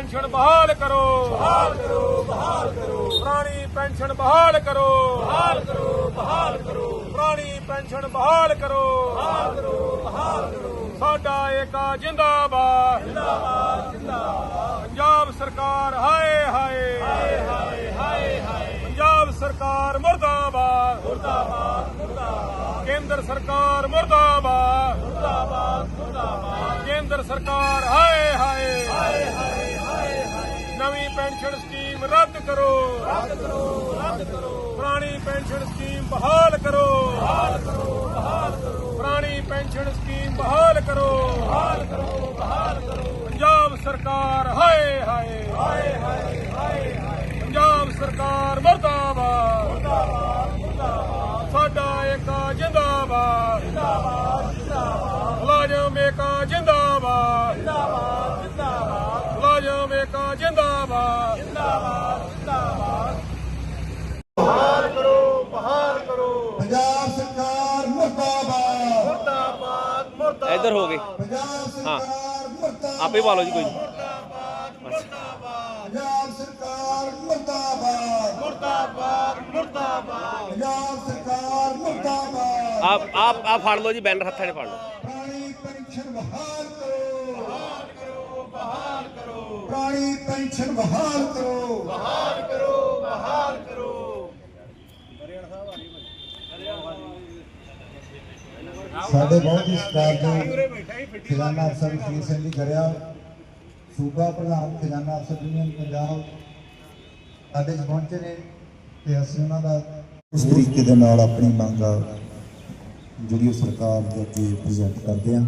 Pension ਬਹਾਲ ਕਰੋ। ਬਹਾਲ ਕਰੋ ਬਹਾਲ ਕਰੋ। ਪੁਰਾਣੀ ਪੈਨਸ਼ਨ ਬਹਾਲ ਕਰੋ। ਬਹਾਲ ਕਰੋ ਬਹਾਲ ਕਰੋ। ਪੁਰਾਣੀ ਪੈਨਸ਼ਨ ਬਹਾਲ ਕਰੋ। ਬਹਾਲ ਕਰੋ ਬਹਾਲ ਕਰੋ। ਸਾਡਾ ਏਕਾ ਜਿੰਦਾਬਾਦ। ਜਿੰਦਾਬਾਦ ਜਿੰਦਾਬਾਦ। ਪੰਜਾਬ ਸਰਕਾਰ ਹਾਏ ਹਾਏ। ਹਾਏ ਹਾਏ ਹਾਏ ਹਾਏ। ਪੰਜਾਬ ਸਰਕਾਰ ਮੁਰਦਾਬਾਦ। ਮੁਰਦਾਬਾਦ ਮੁਰਦਾਬਾਦ। ਕੇਂਦਰ ਸਰਕਾਰ ਮੁਰਦਾਬਾਦ। ਮੁਰਦਾਬਾਦ ਮੁਰਦਾਬਾਦ। ਕੇਂਦਰ ਸਰਕਾਰ ਹਾਏ ਹਾਏ ਹਾਏ ਹਾਏ। ਹਾਏ ਹਾਏ ਨਵੀਂ ਪੈਨਸ਼ਨ ਸਕੀਮ ਰੱਦ ਕਰੋ। ਰੱਦ ਕਰੋ ਰੱਦ ਕਰੋ। ਪੁਰਾਣੀ ਪੈਨਸ਼ਨ ਸਕੀਮ ਬਹਾਲ ਕਰੋ। ਬਹਾਲ ਕਰੋ ਬਹਾਲ ਕਰੋ। ਪੁਰਾਣੀ ਪੈਨਸ਼ਨ ਸਕੀਮ ਬਹਾਲ ਕਰੋ। ਬਹਾਲ ਕਰੋ ਬਹਾਲ ਕਰੋ। ਪੰਜਾਬ ਸਰਕਾਰ ਹਾਏ ਹਾਏ। ਹਾਏ ਹਾਏ ਹਾਏ ਪੰਜਾਬ ਸਰਕਾਰ ਮੁਰਦਾਬਾਦ। ਮੁਰਦਾਬਾਦ ਮੁਰਦਾਬਾਦ। ਸਾਡਾ ਏਕਾ ਜਿੰਦਾਬਾਦ। ਜਿੰਦਾਬਾਦ ਜਿੰਦਾਬਾਦ। ਮੁਲਾਜ਼ਮ ਏਕਾ ਜਿੰਦਾਬਾਦ। ਜਿੰਦਾਬਾਦ ਜਿੰਦਾਬਾਦ। ਮੁਲਾਜ਼ਮ ਏਕਾ ਜਿੰਦਾਬਾਦ। ਜਿੰਦਾਬਾਦ ਜਿੰਦਾਬਾਦ ਪੰਜਾਬ ਸਰਕਾਰ ਮੁਰਦਾਬਾਦ। ਮੁਰਦਾਬਾਦ ਮੁਰਦਾਬਾਦ ਇੱਧਰ ਹੋ ਗਏ। ਪੰਜਾਬ ਸਰਕਾਰ ਮੁਰਦਾਬਾਦ ਆਪੇ ਪਾ ਲਓ ਜੀ ਕੋਈ। ਨੀ। ਪੰਜਾਬ ਸਰਕਾਰ ਮੁਰਦਾਬਾਦ ਮੁਰਦਾਬਾਦ। ਮੁਰਦਾਬਾਦ। ਪੰਜਾਬ ਸਰਕਾਰ ਮੁਰਦਾਬਾਦ ਆਪ ਆਪ ਆ ਫੜ ਲਓ ਜੀ ਬੈਨਰ ਹੱਥਾਂ 'ਚ ਫੜ ਲਓ। ਪੁਰਾਣੀ ਪੈਨਸ਼ਨ ਬਹਾਲ ਕਰੋ। ਬਹਾਲ ਕਰੋ ਬਹਾਲ ਕਰੋ। ਸਾਡੇ ਬਹੁਤ ਹੀ ਸਤਿਕਾਰਯੋਗ ਖਜ਼ਾਨਾ ਅਫਸਰ ਵਸੀਰ ਸਿੰਘ ਜੀ ਕਰਿਆ ਸੂਬਾ ਪ੍ਰਧਾਨ ਖਜ਼ਾਨਾ ਅਫਸਰ ਯੂਨੀਅਨ ਪੰਜਾਬ। ਸਾਡੇ ਪਹੁੰਚੇ ਨੇ ਤੇ ਅਸੀਂ ਉਹਨਾਂ ਦਾ ਉਸ ਤਰੀਕੇ ਦੇ ਨਾਲ ਆਪਣੀ ਮੰਗ ਜਿਹੜੀ ਸਰਕਾਰ ਦੇ ਅੱਗੇ ਪ੍ਰੈਜ਼ੈਂਟ ਕਰਦੇ ਆ।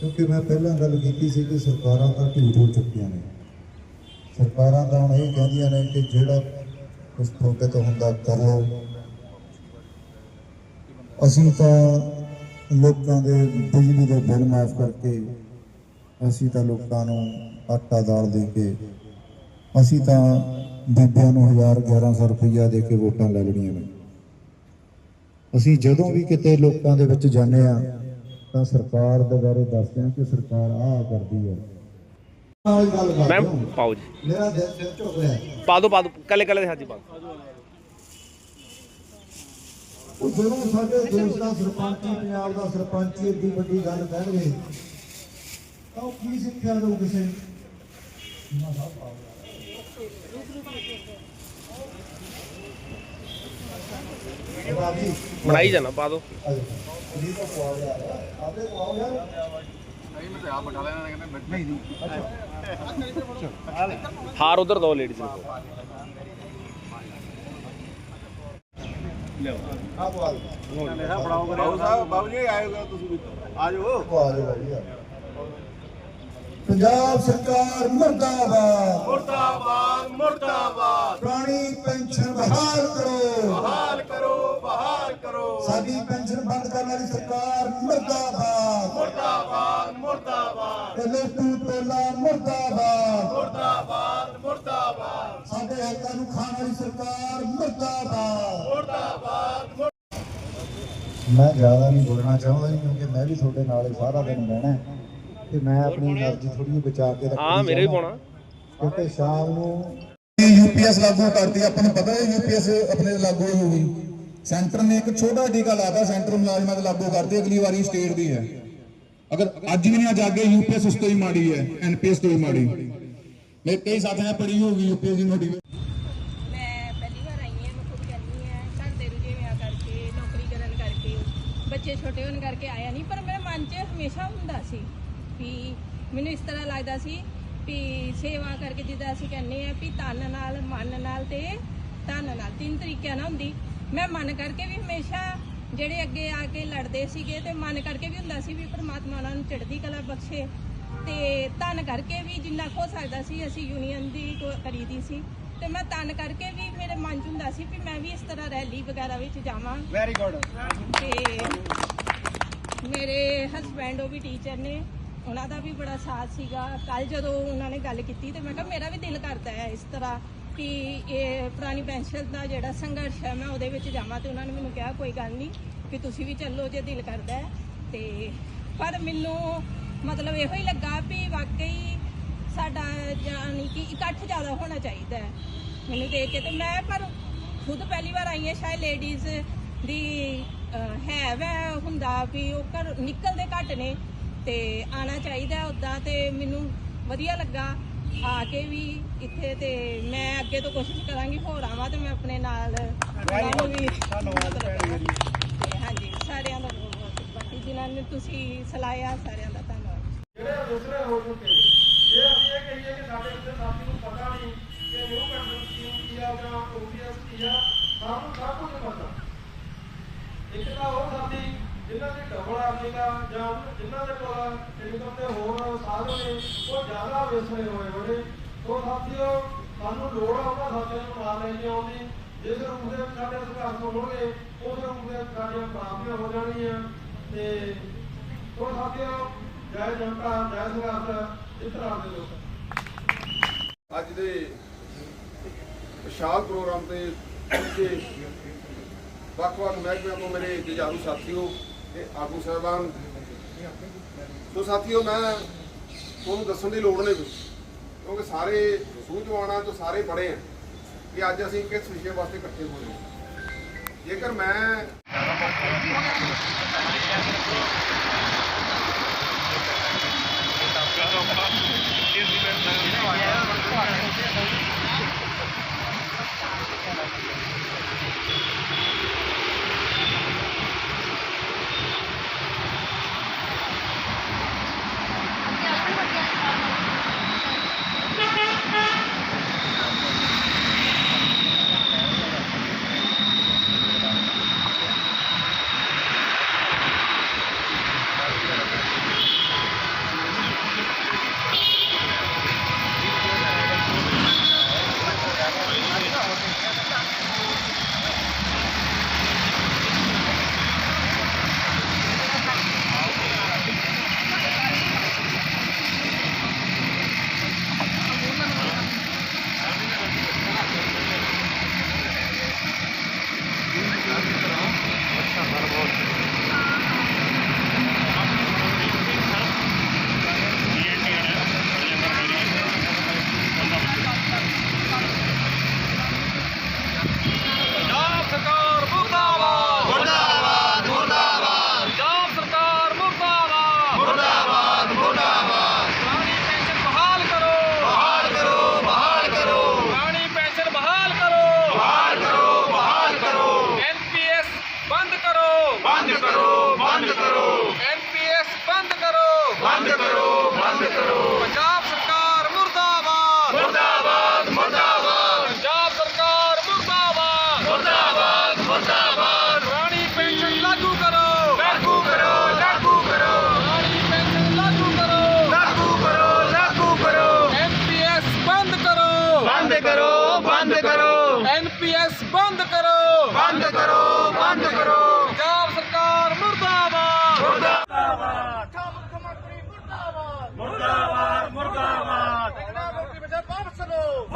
ਕਿਉਂਕਿ ਮੈਂ ਪਹਿਲਾਂ ਗੱਲ ਕੀਤੀ ਸੀ ਕਿ ਸਰਕਾਰਾਂ ਤਾਂ ਢੀਠ ਹੋ ਚੁੱਕੀਆਂ ਨੇ। ਸਰਕਾਰਾਂ ਤਾਂ ਹੁਣ ਇਹ ਕਹਿੰਦੀਆਂ ਨੇ ਕਿ ਜਿਹੜਾ ਕੁਝ ਤੁਹਾਡੇ ਤੋਂ ਹੁੰਦਾ ਕਰੋ ਅਸੀਂ ਤਾਂ ਲੋਕਾਂ ਦੇ ਬਿਜਲੀ ਦੇ ਬਿੱਲ ਮਾਫ ਕਰਕੇ ਅਸੀਂ ਤਾਂ ਲੋਕਾਂ ਨੂੰ ਆਟਾ ਦਾਲ ਦੇ ਕੇ ਅਸੀਂ ਤਾਂ ਬੀਬੀਆਂ ਨੂੰ 1000 1100 ਰੁਪਈਆ ਦੇ ਕੇ ਵੋਟਾਂ ਲੈ ਲੈਣੀਆਂ ਨੇ। ਅਸੀਂ ਜਦੋਂ ਵੀ ਕਿਤੇ ਲੋਕਾਂ ਦੇ ਵਿੱਚ ਜਾਂਦੇ ਆ ਤਾਂ ਸਰਕਾਰ ਦੇ ਬਾਰੇ ਦੱਸਦੇ ਆ ਕਿ ਸਰਕਾਰ ਆਹ ਕਰਦੀ ਹੈ। ਮੈਮ ਪਾਓ ਜੀ। ਮੇਰਾ ਦਿਲ ਸਿਰ ਝੁਕ ਰਿਹਾ। ਪਾ ਦਿਓ ਪਾ ਦਿਓ ਕੱਲੇ ਕੱਲੇ ਦੇ ਹੱਥ ਪਾ ਦਿਓ ਉਹ ਜਦੋਂ ਸਾਡੇ ਦੇਸ਼ ਦਾ ਸਰਪੰਚੀ ਪੰਜਾਬ ਦਾ ਸਰਪੰਚੀ ਏਡੀ ਵੱਡੀ ਗੱਲ ਕਹਿਣਗੇ ਤਾਂ ਉਹ ਕੀ ਸਿੱਖਿਆ ਦੋ ਕਿਸੇ ਨੂੰ? ਬਣਾਈ ਜਾਣਾ, ਪਾ ਦੋ ਹਾਰ ਉਧਰ ਦੋ ਲੇਡੀਜ਼ ਨੂੰ ਆਹ ਪਵਾ ਦਿਓ। ਬਾਬੂ ਸਾਹਿਬ ਬਾਬੂ ਜੀ ਆਇਓ ਤੁਸੀਂ ਵੀ ਆ ਪੰਜਾਬ ਸਰਕਾਰ ਮਰਦਾਬਾਦ। ਮੁਰਦਾਬਾਦ ਮੁਰਦਾਬਾਦ। ਪੁਰਾਣੀ ਪੈਨਸ਼ਨ ਬਹਾਲ ਕਰੋ। ਬਹਾਲ ਕਰੋ ਬਹਾਲ ਕਰੋ। ਸਾਡੀ ਪੈਨਸ਼ਨ ਬੰਦ ਕਰਨ ਵਾਲੀ ਸਰਕਾਰ ਮਰਦਾਬਾਦ। ਮੁਰਦਾਬਾਦ ਮੁਰਦਾਬਾਦ। ਤੇ ਲੋਟੂ ਟੋਲਾ ਮਰਦਾਬਾਦ। ਮੁਰਦਾਬਾਦ ਮੁਰਦਾਬਾਦ। ਸਾਡੇ ਹੱਕਾਂ ਨੂੰ ਖਾਣ ਵਾਲੀ ਸਰਕਾਰ ਮਰਦਾਬਾਦ। ਮੁਰਦਾਬਾਦ ਮੈਂ ਜ਼ਿਆਦਾ ਨਹੀਂ ਬੋਲਣਾ ਚਾਹੁੰਦਾ ਕਿਉਂਕਿ ਮੈਂ ਵੀ ਤੁਹਾਡੇ ਨਾਲ ਹੀ ਸਾਰਾ ਦਿਨ ਰਹਿਣਾ ਹੈ। ਤੇ ਮੈਂ ਆਪਣੀ એનર્ਜੀ ਥੋੜੀ ਬਚਾ ਕੇ ਰੱਖਣੀ ਹਾਂ ਮੇਰੇ ਵੀ ਕਿਉਂਕਿ ਸ਼ਾਮ ਨੂੰ ਯੂਪੀਐਸ ਲਾਗੂ ਕਰਤੀ ਆਪਾਂ ਨੂੰ ਪਤਾ ਹੈ ਯੂਪੀਐਸ ਆਪਣੇ ਲਾਗੂ ਹੋ ਗਈ। ਸੈਂਟਰ ਨੇ ਇੱਕ ਛੋਟਾ ਟੀਕਾ ਲਾਤਾ ਸੈਂਟਰ ਮੁਲਾਜ਼ਮਾਂ ਦੇ ਲਾਗੂ ਕਰਤੇ ਅਗਲੀ ਵਾਰੀ ਸਟੇਟ ਦੀ ਹੈ। ਅਗਰ ਅੱਜ ਵੀ ਨਾ ਜਾਗੇ ਯੂਪੀਐਸ ਉਸ ਤੋਂ ਹੀ ਮਾੜੀ ਹੈ ਐਨਪੀਐਸ ਤੋਂ ਹੀ ਮਾੜੀ। ਮੇਰੇ ਕਈ ਸਾਥੀਆਂ ਪੜੀ ਹੋਗੀ ਯੂਪੀਐਸ ਦੀ ਨੋਟੀ ਛੋਟੇ ਹੋਣ ਕਰਕੇ ਆਇਆ ਨਹੀਂ ਪਰ ਮੇਰੇ ਮਨ 'ਚ ਹਮੇਸ਼ਾ ਹੁੰਦਾ ਸੀ। ਵੀ ਮੈਨੂੰ ਇਸ ਤਰ੍ਹਾਂ ਲੱਗਦਾ ਸੀ ਵੀ ਸੇਵਾ ਕਰਕੇ ਜਿੱਦਾਂ ਅਸੀਂ ਕਹਿੰਦੇ ਆ ਵੀ ਤਨ ਨਾਲ ਮਨ ਨਾਲ ਤੇ ਧਨ ਨਾਲ ਤਿੰਨ ਤਰੀਕਿਆਂ ਨਾਲ ਹੁੰਦੀ। ਮੈਂ ਮਨ ਕਰਕੇ ਵੀ ਹਮੇਸ਼ਾ ਜਿਹੜੇ ਅੱਗੇ ਆ ਕੇ ਲੜਦੇ ਸੀਗੇ ਤੇ ਮਨ ਕਰਕੇ ਵੀ ਹੁੰਦਾ ਸੀ ਵੀ ਪ੍ਰਮਾਤਮਾ ਉਹਨਾਂ ਨੂੰ ਚੜ੍ਹਦੀ ਕਲਾ ਬਖਸ਼ੇ। ਤੇ ਧਨ ਕਰਕੇ ਵੀ ਜਿੰਨਾ ਕੁ ਹੋ ਸਕਦਾ ਸੀ ਅਸੀਂ ਯੂਨੀਅਨ ਦੀ ਕਰੀਦੀ ਸੀ। ਤੇ ਮੈਂ ਧਨ ਕਰਕੇ ਵੀ ਮੇਰੇ ਮਨ 'ਚ ਹੁੰਦਾ ਸੀ ਵੀ ਮੈਂ ਵੀ ਇਸ ਤਰ੍ਹਾਂ ਰੈਲੀ ਵਗੈਰਾ ਵਿੱਚ ਜਾਵਾਂ। ਵੈਰੀ ਗੁੱਡ ਤੇ ਮੇਰੇ ਹਸਬੈਂਡ ਉਹ ਵੀ ਟੀਚਰ ਨੇ। ਉਹਨਾਂ ਦਾ ਵੀ ਬੜਾ ਸਾਥ ਸੀਗਾ। ਕੱਲ ਜਦੋਂ ਉਹਨਾਂ ਨੇ ਗੱਲ ਕੀਤੀ ਤੇ ਮੈਂ ਕਿਹਾ, ਮੇਰਾ ਵੀ ਦਿਲ ਕਰਦਾ ਹੈ ਇਸ ਤਰ੍ਹਾਂ ਕਿ ਇਹ ਪੁਰਾਣੀ ਪੈਨਸ਼ਨ ਦਾ ਜਿਹੜਾ ਸੰਘਰਸ਼ ਹੈ, ਮੈਂ ਉਹਦੇ ਵਿੱਚ ਜਾਵਾਂ ਤੇ ਉਹਨਾਂ ਨੇ ਮੈਨੂੰ ਕਿਹਾ, ਕੋਈ ਗੱਲ ਨਹੀਂ, ਕਿ ਤੁਸੀਂ ਵੀ ਚੱਲੋ ਜੇ ਦਿਲ ਕਰਦਾ ਹੈ। ਤੇ ਪਰ ਮੈਨੂੰ ਮਤਲਬ ਇਹੋ ਹੀ ਲੱਗਾ ਵੀ ਵਾਕਈ ਸਾਡਾ ਜਾਨੀ ਕਿ ਇਕੱਠ ਜ਼ਿਆਦਾ ਹੋਣਾ ਚਾਹੀਦਾ ਹੈ। ਮੈਨੂੰ ਦੇਖ ਕੇ ਤੇ ਮੈਂ ਪਰ ਖੁਦ ਪਹਿਲੀ ਵਾਰ ਆਈ ਹਾਂ, ਸ਼ਾਇਦ ਲੇਡੀਜ਼ ਦੀ ਹੈ ਵੈ ਹੁੰਦਾ ਵੀ ਉਹ ਘਰ ਨਿਕਲਦੇ ਘੱਟ ਨੇ ਤੇ ਆਣਾ ਚਾਹੀਦਾ ਉਦਾਂ ਤੇ ਮੈਨੂੰ ਵਧੀਆ ਲੱਗਾ। ਆ ਕੇ ਵੀ ਇੱਥੇ ਤੇ ਮੈਂ ਅੱਗੇ ਤੋਂ ਕੋਸ਼ਿਸ਼ ਕਰਾਂਗੀ ਹੋਰ ਆਵਾਂ ਤੇ ਮੈਂ ਆਪਣੇ ਨਾਲ ਉਹਨਾਂ ਨੂੰ ਵੀ ਤੇ ਹਾਂਜੀ ਸਾਰਿਆਂ ਦਾ ਬਹੁਤ ਬਹੁਤ ਬਾਕੀ ਜਿਨ੍ਹਾਂ ਨੇ ਤੁਸੀਂ ਸਲਾਹਿਆ ਸਾਰਿਆਂ ਦਾ ਧੰਨਵਾਦ। ਜਿਹੜੇ ਦੂਸਰੇ ਹੋ ਚੁੱਕੇ ਨੇ ਜੇ ਅਸੀਂ ਇਹ ਕਹੀਏ ਕਿ ਸਾਡੇ ਉੱਤੇ ਸਾਥੀ ਨੂੰ ਪਤਾ ਨਹੀਂ ਕਿ ਨਿਊ ਕੰਟਰੋਲ ਸਕੀਮ ਕੀ ਆ ਜਾਂ ਓਪੀਐਸ ਕੀ ਆ ਸਾਨੂੰ ਸਭ ਕੁਝ ਪਤਾ। ਇੱਕ ਤਾਂ ਉਹ ਸਾਥੀ ਜਿਨ੍ਹਾਂ ਦੀ ਡਬਲ ਅਰਨਿੰਗ ਜਾਂ ਜਿਨ੍ਹਾਂ ਦੇ ਕੋਲ ਇਨਕਮ ਦੇ ਹੋਰ ਸਾਧਨ ਨੇ, ਉਹ ਜ਼ਿਆਦਾ ਵਿਸਰੇ ਹੋਏ ਬੜੇ ਉਹ ਸਾਥੀਓ, ਸਾਨੂੰ ਲੋੜ ਆ ਉਹਨਾਂ ਸਾਥੀਆਂ ਨੂੰ ਨਾਲ ਲੈ ਕੇ ਆਉਣ ਦੀ। ਜਿਸ ਰੂਪ ਦੇ ਸਾਡੇ ਸੰਘਰਸ਼ ਹੋਣਗੇ, ਉਸ ਰੂਪ ਦੇ ਸਾਡੀਆਂ ਪ੍ਰਾਪਤੀਆਂ ਹੋ ਜਾਣਗੀਆਂ। ਤੇ ਉਹ ਸਾਥੀਓ, ਜੈ ਜਨਤਾ, ਜੈ ਸੰਘਰਸ਼ ਇਸ ਦੇ ਲੋਕ। ਅੱਜ ਦੇ ਵਿਸ਼ਾਲ ਪ੍ਰੋਗਰਾਮ ਤੇ ਪਹੁੰਚੇ ਵੱਖ-ਵੱਖ ਮਹਿਕਮਿਆਂ ਤੋਂ ਮੇਰੇ ਜੁਝਾਰੂ ਸਾਥੀਓ ਤੇ ਆਗੂ ਸਾਹਿਬਾਨ। ਸੋ ਸਾਥੀਓ, ਮੈਂ ਤੁਹਾਨੂੰ ਦੱਸਣ ਦੀ ਲੋੜ ਨਹੀਂ ਕੋਈ, ਕਿਉਂਕਿ ਸਾਰੇ ਸੂਝਵਾਨਾਂ ਤੋਂ ਸਾਰੇ ਪੜ੍ਹੇ ਆ, ਕਿ ਅੱਜ ਅਸੀਂ ਕਿਸ ਵਿਸ਼ੇ ਵਾਸਤੇ ਇਕੱਠੇ ਹੋਏ ਜੇਕਰ ਮੈਂ ਪੰਜਾਬ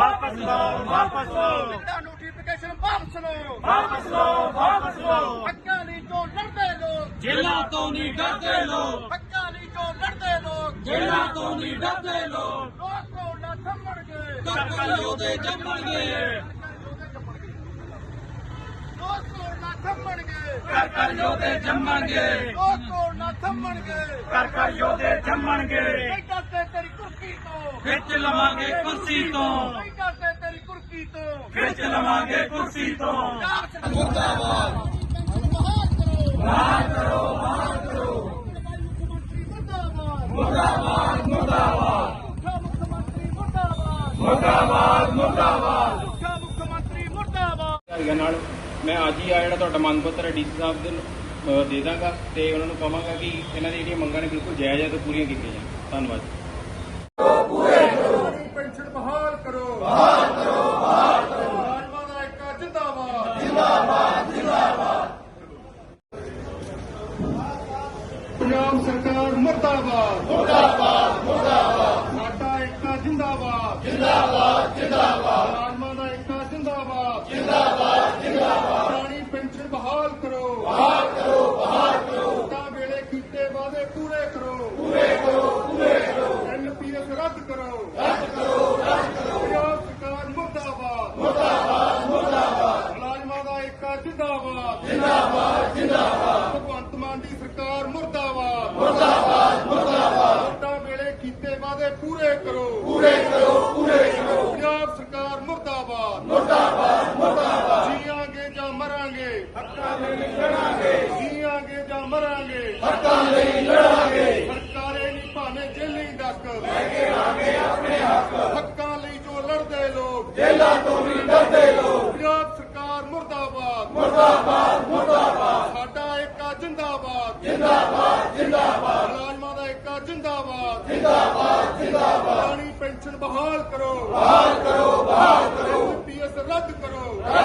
ਵਾਪਸ ਲਓ ਵਾਪਸ ਲਓ। ਨੋਟੀਫਿਕੇਸ਼ਨ ਵਾਪਸ ਲਓ। ਵਾਪਸ ਲਓ ਵਾਪਸ ਲਓ। ਹੱਕਾਂ ਲਈ ਜੋ ਲੜਦੇ ਲੋਕ। ਜੇਲਾਂ ਤੋਂ ਨਹੀਂ ਡਰਦੇ ਲੋਕ। ਹੱਕਾਂ ਲਈ ਜੋ ਲੜਦੇ ਲੋਕ। ਜੇਲਾਂ ਤੋਂ ਨਹੀਂ ਡਰਦੇ ਲੋਕ। ਲੋਕ ਨਾ ਥੰਮਣਗੇ ਕੱਕਲ ਯੋਧੇ ਜੰਮਣਗੇ ਲੋਕ ਨਾ ਥੰਮਣਗੇ ਕੱਕਲ ਯੋਧੇ ਜੰਮਣਗੇ। ਲੋਕ ਨਾ ਥੰਮਣਗੇ ਕੱਕਲ ਯੋਧੇ ਜੰਮਣਗੇ। ਡਰਦੇ ਤੇਰੀ ਕੁਰਕੀ ਤੋਂ ਖਿੱਚ ਲਵਾਂਗੇ ਕੁਰਸੀ ਤੋਂ। ਨਹੀਂ ਡਰਦੇ ਤੇਰੀ ਕੁਰਕੀ ਤੋਂ। ਖਿੱਚ ਲਵਾਂਗੇ ਕੁਰਸੀ ਤੋਂ। ਹੈਗਾ ਨਾਲ ਮੈਂ ਅੱਜ ਹੀ ਆ ਜਿਹੜਾ ਤੁਹਾਡਾ ਮੰਗ ਪੱਤਰ ਡੀਸੀ ਸਾਹਿਬ ਦੇ ਨੂੰ, ਅਹ ਦੇ ਦਾਂਗਾ ਤੇ ਉਹਨਾਂ ਨੂੰ ਕਹਾਂਗਾ ਕਿ ਇਹਨਾਂ ਦੀ ਜਿਹੜੀਆਂ ਮੰਗਾਂ ਨੇ ਬਿਲਕੁਲ ਜਾਇਜ਼ ਹੈ ਤੇ ਪੂਰੀਆਂ ਕੀਤੀਆਂ ਜਾਣ। ਧੰਨਵਾਦ। ਜਿੰਦਾਬਾਦ ਜਿੰਦਾਬਾਦ। ਰਾਮਾ ਪੁਰਾਣੀ ਪੈਨਸ਼ਨ ਬਹਾਲ ਕਰੋ। ਕਰੋ ਸਰਕਾਰ ਮੁਰਦਾਬਾਦ। ਮੁਰਦਾਬਾਦ ਮੁਰਦਾਬਾਦ। ਰਾਮਾ ਭਗਵੰਤ ਮਾਨ ਦੀ ਸਰਕਾਰ ਮੁਰਦਾਬਾਦ। ਮੁਰਦਾਬਾਦ ਵੇਲੇ ਕੀਤੇ ਵਾਅਦੇ ਪੂਰੇ ਕਰੋ। ਪੂਰੇ ਕਰੋ। ਲੜਾਂਗੇ। ਜੀਵਾਂਗੇ ਜਾਂ ਮਰਾਂਗੇ। ਹੱਕਾਂ ਲਈ ਲੜਾਂਗੇ। ਸਰਕਾਰੇ ਨਹੀਂ ਭਾਵੇਂ ਜੇਲੀ ਡੱਕ। ਲੈ ਕੇ ਆਂਗੇ ਆਪਣੇ ਹੱਕ। ਹੱਕਾਂ ਲਈ ਜੋ ਲੜਦੇ ਲੋਕ। ਜੇਲਾਂ ਤੋਂ ਵੀ ਡਰਦੇ ਲੋਕ। ਪੰਜਾਬ ਸਰਕਾਰ ਮੁਰਦਾਬਾਦ। ਮੁਰਦਾਬਾਦ ਮੁਰਦਾਬਾਦ। ਸਾਡਾ ਏਕਾ ਜਿੰਦਾਬਾਦ। ਜਿੰਦਾਬਾਦ ਜਿੰਦਾਬਾਦ। ਮੁਲਾਜ਼ਮਾਂ ਦਾ ਏਕਾ ਜਿੰਦਾਬਾਦ। ਜਿੰਦਾਬਾਦ ਜਿੰਦਾਬਾਦ। ਪੁਰਾਣੀ ਪੈਨਸ਼ਨ ਬਹਾਲ ਕਰੋ। ਬਹਾਲ ਕਰੋ ਬਹਾਲ ਕਰੋ। ਪੀਐਸ ਰੱਦ ਕਰੋ ਰੱਦ ਕਰੋ।